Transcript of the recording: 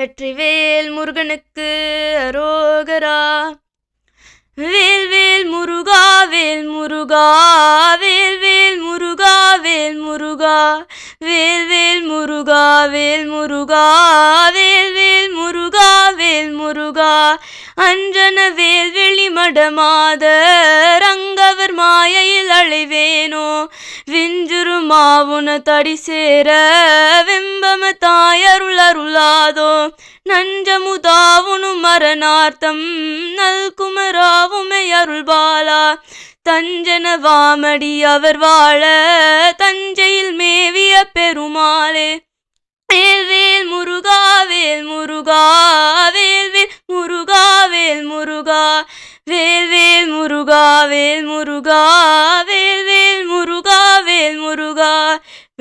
வெற்றிவேல் முருகனுக்கு அரோகரா. வேல் வேல் முருகா வேல் முருகா வேல் வேல் முருகா வேல் முருகா. வேல் வேல் முருகா வேல் முருகா வேல் வேல் முருகா வேல் முருகா. அஞ்சன வேல் வெளி மடமாத ரங்கவர் மாயையில் அழைவேனோ. விஞ்சுரு மாவுன தடி சேர வெம்பம தாயருள் அருளாதோ. நஞ்சமுதாவுனு மரணார்த்தம் நல்குமராவுமை அருள்பாலா. தஞ்சன வாமடி அவர் வாழ தஞ்சையில் மேவிய பெருமாளே. வேல்வேல் முருகா வேல் முருகா வேல் முருகா வேல் முருகா. முருகாவேல் முருகா வேல் முருகா வேல்